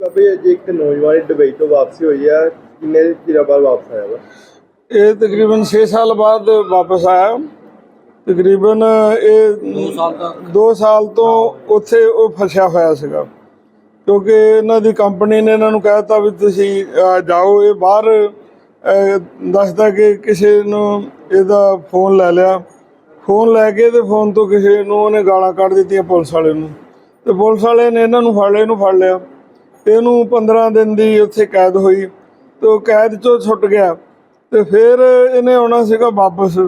ਬਾਬੇ, ਅੱਜ ਇੱਕ ਨੌਜਵਾਨ ਦੀ ਦੁਬਈ ਤੋਂ ਵਾਪਸੀ ਹੋਈ ਆ। ਕਿੰਨੇ ਚਿਰ ਬਾਅਦ ਵਾਪਸ ਆਇਆ ਵਾ? ਇਹ ਤਕਰੀਬਨ 6 ਸਾਲ ਬਾਅਦ ਵਾਪਸ ਆਇਆ। ਤਕਰੀਬਨ ਇਹ 2 ਸਾਲ ਤੱਕ। 2 ਸਾਲ ਤੋਂ ਉੱਥੇ ਉਹ ਫਸਿਆ ਹੋਇਆ ਸੀਗਾ। ਕਿਉਂਕਿ ਇਹਨਾਂ ਦੀ ਕੰਪਨੀ ਨੇ ਇਹਨਾਂ ਨੂੰ ਕਹਿਤਾ ਵੀ ਤੁਸੀਂ ਜਾਓ ਇਹ ਬਾਹਰ ਦੱਸਦਾ ਕਿ ਕਿਸੇ ਨੂੰ ਇਹਦਾ ਫੋਨ ਲੈ ਲਿਆ। ਫੋਨ ਲੈ ਕੇ ਤੇ ਫੋਨ ਤੋਂ ਕਿਸੇ ਨੂੰ ਉਹਨੇ ਗਾਲਾਂ ਕੱਢ ਦਿੱਤੀਆਂ ਪੁਲਿਸ ਵਾਲੇ ਨੂੰ। ਤੇ ਪੁਲਿਸ ਵਾਲੇ ਨੇ ਇਹਨਾਂ ਨੂੰ ਫੜ ਲਿਆ ਇਹਨੂੰ ਫੜ ਲਿਆ। ਇਹਨੂੰ 15 ਦਿਨ ਦੀ ਉੱਥੇ ਕੈਦ ਹੋਈ। ਤੇ ਉਹ ਕੈਦ ਚੋਂ ਛੁੱਟ ਗਿਆ। ਤੇ ਫਿਰ ਇਹਨੇ ਆਉਣਾ ਸੀਗਾ ਵਾਪਸ।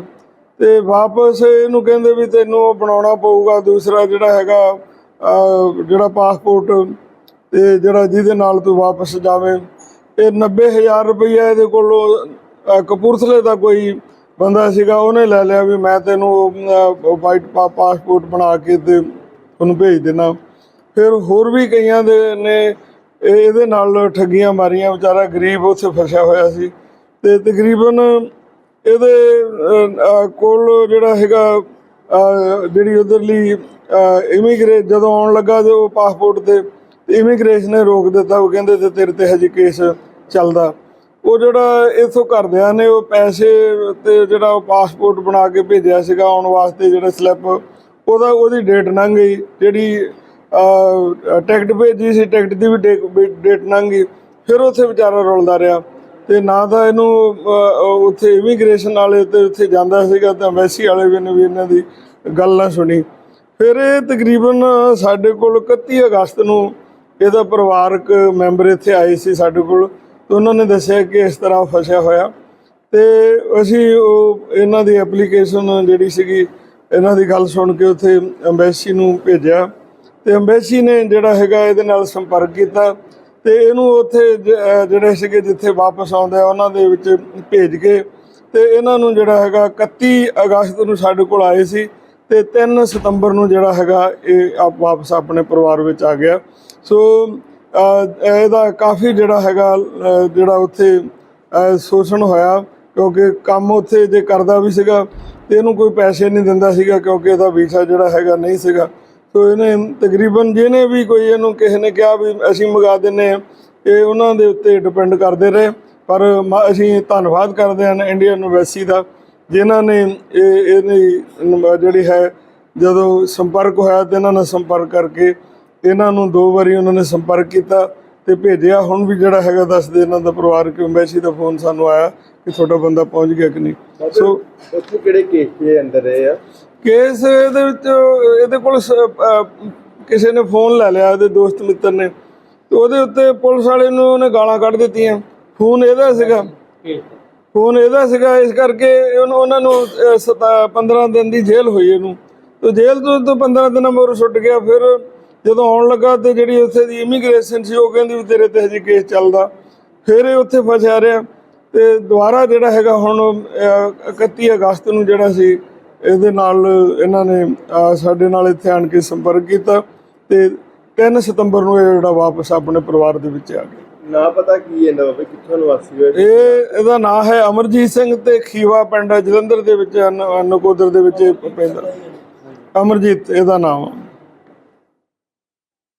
ਤੇ ਵਾਪਸ ਇਹਨੂੰ ਕਹਿੰਦੇ ਵੀ ਤੈਨੂੰ ਉਹ ਬਣਾਉਣਾ ਪਊਗਾ ਦੂਸਰਾ ਜਿਹੜਾ ਹੈਗਾ ਜਿਹੜਾ ਪਾਸਪੋਰਟ ਤੇ ਜਿਹੜਾ ਜਿਹਦੇ ਨਾਲ ਤੂੰ ਵਾਪਸ ਜਾਵੇਂ। ਇਹ 90000 ਰੁਪਈਆ ਇਹਦੇ ਕੋਲੋਂ ਕਪੂਰਥਲੇ ਦਾ ਕੋਈ ਬੰਦਾ ਸੀਗਾ, ਉਹਨੇ ਲੈ ਲਿਆ ਵੀ ਮੈਂ ਤੈਨੂੰ ਵਾਈਟ ਪਾਸਪੋਰਟ ਬਣਾ ਕੇ ਤੇ ਉਹਨੂੰ ਭੇਜ ਦੇਣਾ। ਫਿਰ ਹੋਰ ਵੀ ਕਈਆਂ ਦੇ ਨੇ ਇਹਦੇ ਨਾਲ ਠੱਗੀਆਂ ਮਾਰੀਆਂ, ਵਿਚਾਰਾ ਗਰੀਬ ਉੱਥੇ ਫਸਿਆ ਹੋਇਆ ਸੀ। ਤੇ ਤਕਰੀਬਨ ਇਹਦੇ ਕੋਲ ਜਿਹੜਾ ਹੈਗਾ ਜਿਹੜੀ ਉਧਰਲੀ ਇਮੀਗ੍ਰੇਟ ਜਦੋਂ ਆਉਣ ਲੱਗਾ ਤੇ ਉਹ ਪਾਸਪੋਰਟ ਤੇ ਇਮੀਗ੍ਰੇਸ਼ਨ ਨੇ ਰੋਕ ਦਿੱਤਾ। ਉਹ ਕਹਿੰਦੇ ਤੇ ਤੇਰੇ ਤੇ ਹਜੇ ਕੇਸ ਚੱਲਦਾ। ਉਹ ਜਿਹੜਾ ਇਥੋਂ ਘਰਦਿਆਂ ਨੇ ਉਹ ਪੈਸੇ ਤੇ ਜਿਹੜਾ ਉਹ ਪਾਸਪੋਰਟ ਬਣਾ ਕੇ ਭੇਜਿਆ ਸੀਗਾ ਆਉਣ ਵਾਸਤੇ ਜਿਹੜਾ ਸਲਿੱਪ ਉਹਦਾ ਉਹਦੀ ਡੇਟ ਲੰਘ ਗਈ। ਜਿਹੜੀ ਟਿਕਟ ਭੇਜੀ ਸੀ, ਟਿਕਟ ਦੀ ਵੀ ਡੇਟ ਲੰਘ ਗਈ। ਫਿਰ ਉੱਥੇ ਵਿਚਾਰਾ ਰੁਲਦਾ ਰਿਹਾ। ਤੇ ਨਾ ਤਾਂ ਇਹਨੂੰ ਅਹ, ਉੱਥੇ ਇਮੀਗ੍ਰੇਸ਼ਨ ਵਾਲੇ ਤੇ ਉੱਥੇ ਜਾਂਦਾ ਸੀਗਾ ਤਾਂ ਐਮਬੈਸੀ ਵਾਲੇ ਵੀ ਨੇ ਵੀ ਇਹਨਾਂ ਦੀ ਗੱਲ ਨਾ ਸੁਣੀ। ਫਿਰ ਇਹ ਤਕਰੀਬਨ ਸਾਡੇ ਕੋਲ 31 ਅਗਸਤ ਨੂੰ ਇਹਦਾ ਪਰਿਵਾਰਕ ਮੈਂਬਰ ਇੱਥੇ ਆਏ ਸੀ ਸਾਡੇ ਕੋਲ। ਤੇ ਉਹਨਾਂ ਨੇ ਦੱਸਿਆ ਕਿ ਇਸ ਤਰ੍ਹਾਂ ਫਸਿਆ ਹੋਇਆ। ਤੇ ਅਸੀਂ ਉਹ ਇਹਨਾਂ ਦੀ ਐਪਲੀਕੇਸ਼ਨ ਜਿਹੜੀ ਸੀਗੀ ਇਹਨਾਂ ਦੀ ਗੱਲ ਸੁਣ ਕੇ ਉੱਥੇ ਐਮਬੈਸੀ ਨੂੰ ਭੇਜਿਆ। ਤੇ ਐਮਬੈਸੀ ਨੇ ਜਿਹੜਾ ਹੈਗਾ ਇਹਦੇ ਨਾਲ ਸੰਪਰਕ ਕੀਤਾ। ਤੇ ਇਹਨੂੰ ਉੱਥੇ ਜ- ਜਿਹੜੇ ਸੀਗੇ ਜਿੱਥੇ ਵਾਪਸ ਆਉਂਦੇ ਆ ਉਹਨਾਂ ਦੇ ਵਿੱਚ ਭੇਜ ਕੇ ਤੇ ਇਹਨਾਂ ਨੂੰ ਜਿਹੜਾ ਹੈਗਾ 31 ਅਗਸਤ ਨੂੰ ਸਾਡੇ ਕੋਲ ਆਏ ਸੀ ਤੇ 3 ਸਤੰਬਰ ਨੂੰ ਜਿਹੜਾ ਹੈਗਾ ਇਹ ਆਪ ਵਾਪਸ ਆਪਣੇ ਪਰਿਵਾਰ ਵਿੱਚ ਆ ਗਿਆ। ਸੋ ਇਹਦਾ ਕਾਫੀ ਜਿਹੜਾ ਹੈਗਾ ਜਿਹੜਾ ਉੱਥੇ ਸ਼ੋਸ਼ਣ ਹੋਇਆ ਕਿਉਂਕਿ ਕੰਮ ਉੱਥੇ ਜੇ ਕਰਦਾ ਵੀ ਸੀਗਾ ਤੇ ਇਹਨੂੰ ਕੋਈ ਪੈਸੇ ਨਹੀਂ ਦਿੰਦਾ ਸੀਗਾ ਕਿਉਂਕਿ ਇਹਦਾ ਵੀਜ਼ਾ ਜਿਹੜਾ ਹੈਗਾ ਨਹੀਂ ਸੀਗਾ। ਸੋ ਇਹਨੇ ਤਕਰੀਬਨ ਜਿਹਨੇ ਵੀ ਕੋਈ ਇਹਨੂੰ ਕਿਸੇ ਨੇ ਕਿਹਾ ਵੀ ਅਸੀਂ ਮੰਗਾ ਦਿੰਨੇ ਆ ਇਹ ਉਹਨਾਂ ਦੇ ਉੱਤੇ ਡਿਪੈਂਡ ਕਰਦੇ ਰਹੇ। ਪਰ ਅਸੀਂ ਧੰਨਵਾਦ ਕਰਦੇ ਹਾਂ ਇੰਡੀਅਨ ਐਮਬੈਸੀ ਦਾ ਜਿਨ੍ਹਾਂ ਨੇ ਇਹ ਇਹਦੀ ਜਿਹੜੀ ਹੈ ਜਦੋਂ ਸੰਪਰਕ ਹੋਇਆ ਤੇ ਇਹਨਾਂ ਨਾਲ ਸੰਪਰਕ ਕਰਕੇ ਇਹਨਾਂ ਨੂੰ ਦੋ ਵਾਰੀ ਉਹਨਾਂ ਨੇ ਸੰਪਰਕ ਕੀਤਾ ਤੇ ਭੇਜਿਆ। ਹੁਣ ਵੀ ਜਿਹੜਾ ਹੈਗਾ ਦੱਸਦੇ ਇਹਨਾਂ ਦਾ ਪਰਿਵਾਰਕ ਐਮਬੈਸੀ ਦਾ ਫੋਨ ਸਾਨੂੰ ਆਇਆ ਕਿ ਤੁਹਾਡਾ ਬੰਦਾ ਪਹੁੰਚ ਗਿਆ ਕਿ ਨਹੀਂ। ਸੋ ਉੱਥੇ ਕਿਹੜੇ ਕੇਸ ਦੇ ਅੰਦਰ ਰਹੇ ਆ? ਕੇਸ ਇਹਦੇ ਵਿੱਚ ਇਹਦੇ ਕੋਲ ਸ- ਕਿਸੇ ਨੇ ਫੋਨ ਲੈ ਲਿਆ ਇਹਦੇ ਦੋਸਤ ਮਿੱਤਰ ਨੇ ਤੇ ਉਹਦੇ ਉੱਤੇ ਪੁਲਿਸ ਵਾਲੇ ਨੂੰ ਉਹਨੇ ਗਾਲਾਂ ਕੱਢ ਦਿੱਤੀਆਂ। ਫੋਨ ਇਹਦਾ ਸੀਗਾ। ਫੋਨ ਇਹਦਾ ਸੀਗਾ ਇਸ ਕਰਕੇ ਉਹਨੂੰ ਉਹਨਾਂ ਨੂੰ ਸਤਾ- 15 ਦਿਨ ਦੀ ਜੇਲ੍ਹ ਹੋਈ ਇਹਨੂੰ। ਤੇ ਜੇਲ੍ਹ ਤੋਂ ਤੋਂ 15 ਦਿਨਾਂ ਮਗਰੋਂ ਛੁੱਟ ਗਿਆ ਫਿਰ ਜਦੋਂ ਆਉਣ ਲੱਗਾ ਤੇ ਜਿਹੜੀ ਉੱਥੇ ਦੀ ਇਮੀਗ੍ਰੇਸ਼ਨ ਸੀ ਉਹ ਕਹਿੰਦੀ ਵੀ ਤੇਰੇ ਤੇ ਹਜੇ ਕੇਸ ਚੱਲਦਾ। ਫਿਰ ਇਹ ਉੱਥੇ ਫਸਿਆ ਰਿਹਾ। ਤੇ ਦੁਬਾਰਾ ਜਿਹੜਾ ਹੈਗਾ ਹੁਣ ਅਹ, 31 ਅਗਸਤ ਨੂੰ ਜਿਹੜਾ ਸੀ ਇਹਦੇ ਨਾਲ ਇਹਨਾਂ ਨੇ ਸਾਡੇ ਨਾਲ ਇੱਥੇ ਆਣ ਕੇ ਸੰਪਰਕ ਕੀਤਾ ਤੇ 3 ਸਤੰਬਰ ਨੂੰ ਇਹ ਜਿਹੜਾ ਵਾਪਸ ਆਪਣੇ ਪਰਿਵਾਰ ਦੇ ਵਿੱਚ ਆ ਗਿਆ ਨਾ ਪਤਾ ਕੀ ਹੈ ਬਾਬੇ ਕਿੱਥੋਂ ਨਿਵਾਸੀ ਹੋਏ ਇਹ ਇਹਦਾ ਨਾਮ ਹੈ ਅਮਰਜੀਤ ਸਿੰਘ ਤੇ ਖੀਵਾ ਪਿੰਡ ਹੈ, ਜਲੰਧਰ ਦੇ ਵਿੱਚ ਨ- ਨਕੋਦਰ ਦੇ ਵਿੱਚ ਇਹ ਪੈਂਦਾ ਅਮਰਜੀਤ ਇਹਦਾ ਨਾਮ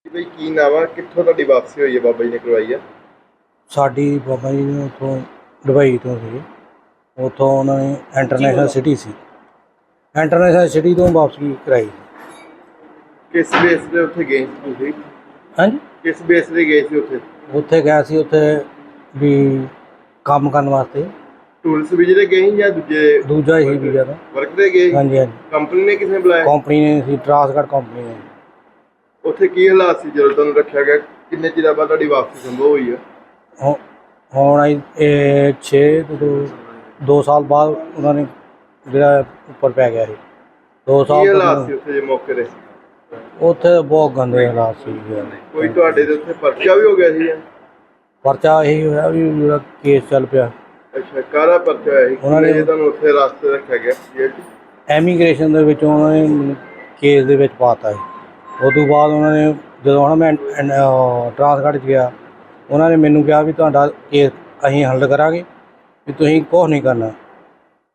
ਬਈ ਕੀ ਨਾਮ ਆ? ਕਿੱਥੋਂ ਤੁਹਾਡੀ ਵਾਪਸੀ ਹੋਈ ਹੈ ਬਾਬਾ ਜੀ ਨੇ ਕਰਵਾਈ ਆ? ਸਾਡੀ ਬਾਬਾ ਜੀ ਨੇ ਉੱਥੋਂ ਦੁਬਈ ਤੋਂ ਸੀ ਉੱਥੋਂ ਉਹਨਾਂ ਨੇ ਇੰਟਰਨੈਸ਼ਨਲ ਸਿਟੀ ਸੀ। ਇੰਟਰਨੈਸ਼ਨਲ ਸਿਟੀ ਤੋਂ ਵਾਪਸੀ ਕਰਾਈ। ਕਿਸ ਬੇਸ ਤੇ ਉੱਥੇ ਗਏ ਸੀ ਤੁਸੀਂ? ਹਾਂਜੀ। ਕਿਸ ਬੇਸ ਤੇ ਗਏ ਸੀ ਉੱਥੇ? ਉੱਥੇ ਗਿਆ ਸੀ ਉੱਥੇ ਵੀ ਕੰਮ ਕਰਨ ਵਾਸਤੇ। ਟੂਲਸ ਵੀਜ਼ੇ ਤੇ ਗਏ ਸੀ ਜਾਂ ਦੂਜੇ ਦੂਜਾ ਹੀ ਵੀਜ਼ਾ ਦਾ ਵਰਕ ਤੇ ਗਏ? ਸੀ? ਹਾਂਜੀ ਹਾਂਜੀ। ਕੰਪਨੀ ਨੇ ਕਿਸੇ ਨੇ ਬੁਲਾਇਆ? ਕੰਪਨੀ ਨੇ ਸੀ ਟਰਾਂਸਗਾਰਡ ਕੰਪਨੀ ਨੇ। ਉੱਥੇ ਕੀ ਹਾਲਾਤ ਸੀ ਜਦੋਂ ਤੁਹਾਨੂੰ ਰੱਖਿਆ ਗਿਆ? ਕਿੰਨੇ ਚਿਰ ਬਾਅਦ ਤੁਹਾਡੀ ਵਾਪਸੀ ਸੰਭਵ ਹੋਈ ਆ? ਹੁ- ਹੁਣ ਆਈ ਇਹ 6 ਤੋਂ 2 ਸਾਲ ਬਾਅਦ ਉਹਨਾਂ ਨੇ ਜਿਹੜਾ ਉੱਪਰ ਪੈ ਗਿਆ ਸੀ। 2 ਕੀ ਸਾਲ ਹਾਲਾਤ ਤੋਂ ਸੀ ਉੱਥੇ ਜੇ ਮੌਕੇ ਦੇ ਉੱਥੇ ਬਹੁਤ ਗੰਦੇ ਹਾਲਾਤ ਸੀ ਕੋਈ ਤੁਹਾਡੇ ਦੇ ਉੱਥੇ ਪਰਚਾ ਵੀ ਹੋ ਗਿਆ ਸੀ ਜਾਂ? ਪਰਚਾ ਇਹੀ ਹੋਇਆ ਵੀ ਜਿਹੜਾ ਕੇਸ ਚੱਲ ਪਿਆ। ਅੱਛਾ ਕਾਹਦਾ ਪਰਚਾ ਹੋਇਆ ਸੀ? ਉਹਨਾਂ ਨੇ- ਕਿੰਨੇ ਤੁਹਾਨੂੰ ਉੱਥੇ ਰਾਸਤੇ ਰੱਖਿਆ ਗਿਆ ਜੇਲ੍ਹ 'ਚ? ਐਮੀਗ੍ਰੇਸ਼ਨ ਦੇ ਵਿੱਚ ਉਹਨਾਂ ਨੇ ਮੈਨੂੰ ਕੇਸ ਦੇ ਵਿੱਚ ਪਾਤਾ ਸੀ। ਉਸ ਤੋਂ ਬਾਅਦ ਉਹਨਾਂ ਨੇ ਜਦੋਂ ਹੁਣ ਮੈਂ ਟ੍ਰਾਂਸਗੜ 'ਚ ਗਿਆ ਉਹਨਾਂ ਨੇ ਮੈਨੂੰ ਕਿਹਾ ਵੀ ਤੁਹਾਡਾ ਕੇਸ ਅਸੀਂ ਹੱਲ ਕਰਾਂਗੇ ਵੀ ਤੁਸੀਂ ਕੁਛ ਨਹੀਂ ਕਰਨਾ।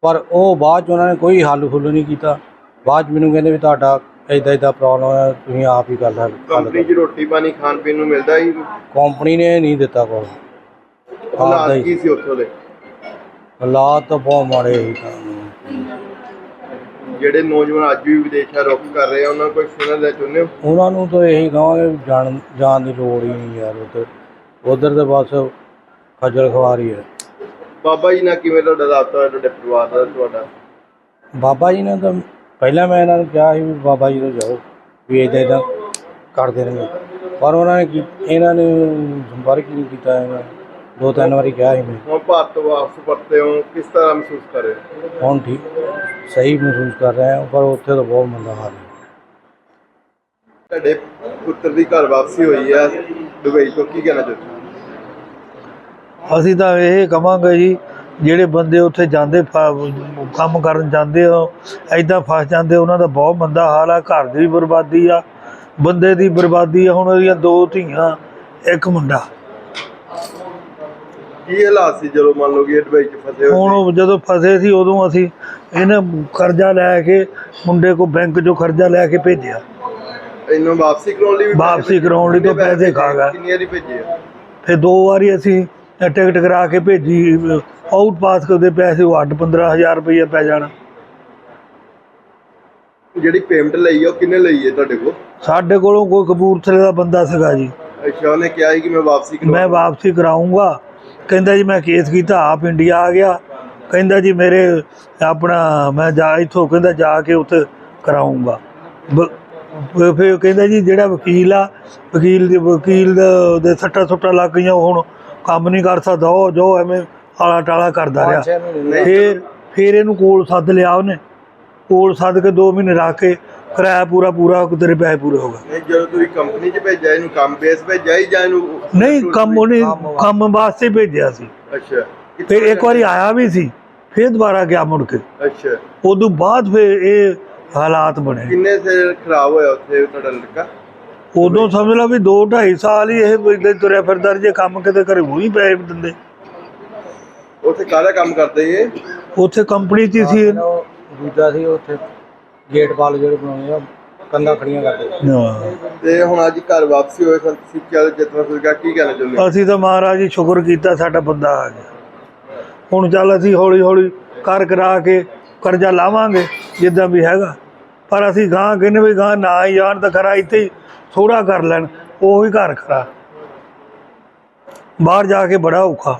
ਪਰ ਉਹ ਬਾਅਦ 'ਚ ਉਹਨਾਂ ਨੇ ਕੋਈ ਹੱਲ ਫੁੱਲ ਨਹੀਂ ਕੀਤਾ। ਬਾਅਦ 'ਚ ਮੈਨੂੰ ਕਹਿੰਦੇ ਵੀ ਤੁਹਾਡਾ ਇਦਾਂ ਇਦਾਂ ਪ੍ਰੋਬਲਮ ਹੈ ਤੁਸੀਂ ਆਪ ਹੀ ਕਰ ਲੈ ਹੱਲ ਕੰਪਨੀ 'ਚ ਰੋਟੀ ਪਾਣੀ ਖਾਣ ਪੀਣ ਨੂੰ ਮਿਲਦਾ ਹੀ ਕੰਪਨੀ ਨੇ ਨਹੀਂ ਦਿੱਤਾ ਕੋਈ ਹਾਲਾਤ ਕੀ ਸੀ ਉੱਥੋਂ ਦੇ? ਹਾਲਾਤ ਤਾਂ ਬਹੁਤ ਮਾੜੇ ਸੀ। ਤਾਂ ਜਿਹੜੇ ਨੌਜਵਾਨ ਅੱਜ ਵੀ ਵਿਦੇਸ਼ਾਂ ਰੁੱਖ ਕਰ ਰਹੇ ਆ ਉਹਨਾਂ ਕੋਈ ਸੁਣਨ ਦਾ ਚਾਹੁੰਦੇ ਹੋ? ਉਹਨਾਂ ਨੂੰ ਤਾਂ ਇਹੀ ਕਹਾਂਗੇ ਜਾਣ ਜਾਣ ਦੀ ਲੋੜ ਹੀ ਨਹੀਂ ਯਾਰ ਉਧਰ। ਉਧਰ ਤੇ ਬਸ ਖੱਜਲ ਖਵਾਰੀ ਹੈ ਬਾਬਾ ਜੀ ਨਾਲ ਕਿਵੇਂ ਤੁਹਾਡਾ ਰਾਬਤਾ ਹੋਇਆ ਤੁਹਾਡੇ ਪਰਿਵਾਰ ਦਾ ਤੁਹਾਡਾ? ਬਾਬਾ ਜੀ ਨੇ ਤਾਂ ਪਹਿਲਾਂ ਮੈਂ ਇਹਨਾਂ ਨੂੰ ਕਿਹਾ ਸੀ ਵੀ ਬਾਬਾ ਜੀ ਤੋਂ ਜਾਓ ਵੀ ਇਦਾਂ ਇਦਾਂ ਕਰ ਦੇਣਗੇ ਪਰ ਉਹਨਾਂ ਨੇ ਕੀ ਇਹਨਾਂ ਨੇ ਸੰਪਰਕ ਹੀ ਨਹੀਂ ਕੀਤਾ ਇਹਨਾਂ ਨੇ। ਦੋ ਤਿੰਨ ਵਾਰੀ ਕਿਹਾ ਸੀ ਮੈਂ ਹੁਣ ਭਾਰਤ ਤੋਂ ਵਾਪਸ ਪਰਤੇ ਹੋ ਕਿਸ ਤਰ੍ਹਾਂ ਮਹਿਸੂਸ ਕਰ ਰਹੇ ਹੋ? ਹੁਣ ਠੀਕ ਸਹੀ ਮਹਿਸੂਸ ਕਰ ਰਹੇ ਹਾਂ ਪਰ ਉੱਥੇ ਤਾਂ ਬਹੁਤ ਮੰਦਾ ਹਾਲ ਹੈ। ਤੁਹਾਡੇ ਪੁੱਤਰ ਦੀ ਘਰ ਵਾਪਸੀ ਹੋਈ ਹੈ ਦੁਬਈ ਤੋਂ ਕੀ ਕਹਿਣਾ ਚਾਹੁੰਦੇ ਹੋ? ਅਸੀਂ ਤਾਂ ਇਹ ਕਵਾਂਗੇ ਜੀ ਜਿਹੜੇ ਬੰਦੇ ਉੱਥੇ ਜਾਂਦੇ ਕੰਮ ਕਰਨ ਜਾਂਦੇ ਹੋ ਐਦਾਂ ਫਸ ਜਾਂਦੇ ਉਹਨਾਂ ਦਾ ਬਹੁਤ ਮੰਦਾ ਹਾਲ ਆ ਘਰ ਦੀ ਵੀ ਬਰਬਾਦੀ ਆ ਬੰਦੇ ਦੀ ਬਰਬਾਦੀ ਆ ਹੁਣ ਉਹਦੀਆਂ ਦੋ ਧੀਆਂ ਇੱਕ ਮੁੰਡਾ ਕੀ ਹਾਲਾਤ ਸੀ ਜਦੋਂ ਮੰਨ ਲਓ ਕਿ ਇਹ ਦੁਬਈ 'ਚ ਫਸੇ ਹੋਏ ਹੁਣ ਜਦੋਂ ਫਸੇ ਸੀ ਉਦੋਂ ਅਸੀਂ ਇਹਨੇ ਕਰਜ਼ਾ ਲੈ ਕੇ ਮੁੰਡੇ ਕੋ ਬੈਂਕ 'ਚੋਂ ਕਰਜ਼ਾ ਲੈ ਕੇ ਭੇਜਿਆ ਇਹਨੂੰ ਵਾਪਸੀ ਕਰਾਉਣ ਲਈ ਵਾਪਸੀ? ਕਰਾਉਣ ਲਈ ਤਾਂ ਪੈਸੇ ਖਾ ਗਿਆ। ਕਿੰਨੀ ਵਾਰੀ ਭੇਜੇ ਆ? ਫਿਰ ਦੋ ਵਾਰੀ ਅਸੀਂ ਟਿਕਟ ਕਰਾ ਕੇ ਭੇਜੀ ਆਊਟ ਪਾਸ ਕਰਦੇ ਪੈਸੇ ਉਹ 8 15000 ਰੁਪਏ ਪੈ ਜਾਣਾ। ਜਿਹੜੀ ਪੇਮੈਂਟ ਲਈ ਆ ਉਹ ਕਿੰਨੇ ਲਈ ਹੈ ਤੁਹਾਡੇ ਕੋਲ? ਸਾਡੇ ਕੋਲੋਂ ਕੋਈ ਕਪੂਰਥਲੇ ਦਾ ਬੰਦਾ ਸੀਗਾ ਜੀ। ਅੱਛਾ ਉਹਨੇ ਕਿਹਾ ਸੀ ਕਿ ਮੈਂ ਵਾਪਸੀ ਮੈਂ ਕਰਾਉਂ ਵਾਪਸੀ ਕਰਾਉਂਗਾ ਕਹਿੰਦਾ ਜੀ ਮੈਂ ਕੇਸ ਕੀਤਾ ਆਪ ਇੰਡੀਆ ਆ ਗਿਆ। ਕਹਿੰਦਾ ਜੀ ਮੇਰੇ ਆਪਣਾ ਮੈਂ ਜਾ ਇੱਥੋਂ ਕਹਿੰਦਾ ਜਾ ਕੇ ਉੱਥੇ ਕਰਾਉਂਗਾ ਫਿਰ ਕਹਿੰਦਾ ਜੀ ਜਿਹੜਾ ਵਕੀਲ ਆ ਵਕੀਲ ਦੇ ਵਕੀਲ ਦਾ- ਸੱਟਾ ਸੁੱਟਾਂ ਲੱਗ ਗਈਆਂ ਹੁਣ ਕੰਮ ਨਹੀਂ ਕਰ ਸਕਦਾ ਉਹ ਜੋ ਐਵੇਂ ਆਲਾ ਟਾਲਾ ਕਰਦਾ ਰਿਹਾ। ਫਿਰ ਫਿਰ ਇਹਨੂੰ ਕੋਲ ਸੱਦ ਲਿਆ ਉਹਨੇ। ਕੋਲ ਸੱਦ ਕੇ 2 ਮਹੀਨੇ ਰੱਖ ਕੇ ਕਿਰਾਇਆ ਪੂਰਾ ਪੂਰਾ ਤੇਰੇ ਪੈਸੇ ਪੂਰੇ ਹੋ ਗਏ। ਨਹੀਂ ਜਦੋਂ ਤੁਸੀਂ ਕੰਪਨੀ 'ਚ ਭੇਜਿਆ ਇਹਨੂੰ ਕੰਮ ਬੇਸ ਭੇਜਿਆ ਹੀ ਜਾਂ ਇਹਨੂੰ ਨਹੀਂ ਕੰਮ ਉਹਨੇ ਕੰਮ ਵਾਸਤੇ? ਭੇਜਿਆ ਸੀ। ਅੱਛਾ। ਫਿਰ ਇੱਕ ਵਾਰੀ ਆਇਆ ਵੀ ਸੀ ਫਿਰ ਦੁਬਾਰਾ ਗਿਆ ਮੁੜ ਕੇ। ਅੱਛਾ। ਉਦੋਂ ਬਾਅਦ ਫਿਰ ਇਹ ਹਾਲਾਤ ਬਣੇ। ਕਿੰਨੇ ਸਿਰ ਖਰਾਬ ਹੋਇਆ ਉੱਥੇ ਤੁਹਾਡਾ ਲੜਕਾ? ਉਦੋਂ ਸਮਝ ਲਾ ਵੀ 2 2.5 ਸਾਲ ਹੀ ਇਹ ਇਦਾਂ ਤੁਰਿਆ ਫਿਰਦਾ ਰਿਹਾ, ਜੇ ਕੰਮ ਕਿਤੇ ਘਰੇ ਉਹ ਹੀ ਪੈ ਦਿੰਦੇ ਉੱਥੇ ਕਾਹਦਾ ਕੰਮ ਕਰਦੇ ਇਹ ਉੱਥੇ ਕੰਪਨੀ 'ਚ ਹੀ ਸੀ ਇਹ। ਉਹ ਦੂਜਾ ਸੀ ਉੱਥੇ ਗੇਟ ਪਾਲ ਜਿਹੜੇ ਬਣਾਉਣੇ ਆ ਕੰਧਾਂ ਖੜੀਆਂ ਕਰਦੇ ਹਾਂ। ਤੇ ਹੁਣ ਅੱਜ ਘਰ ਵਾਪਸੀ ਹੋਏ ਸੰਤ ਸਿੱਖਿਆ ਜਿਤਨਾ ਸੁਝਗਾ ਕੀ ਕਹਿਣਾ ਚਾਹੁੰਦੇ? ਅਸੀਂ ਤਾਂ ਮਹਾਰਾਜ ਜੀ ਸ਼ੁਕਰ ਕੀਤਾ ਸਾਡਾ ਬੰਦਾ ਆ ਗਿਆ ਹੁਣ ਚੱਲ ਅਸੀਂ ਹੌਲੀ ਹੌਲੀ ਕਰ ਕਰਾ ਕੇ ਕਰਜ਼ਾ ਲਾਵਾਂਗੇ ਜਿੱਦਾਂ ਵੀ ਹੈਗਾ ਪਰ ਅਸੀਂ ਗਾਂ ਕਹਿੰਦੇ ਵੀ ਗਾਂ ਨਾ ਹੀ ਜਾਣ ਤਾਂ ਖਰਾ ਇੱਥੇ ਹੀ ਥੋੜਾ ਕਰ ਲੈਣ ਉਹ ਉਹੀ ਘਰ ਖਰਾ ਬਾਹਰ ਜਾ ਕੇ ਬੜਾ ਔਖਾ।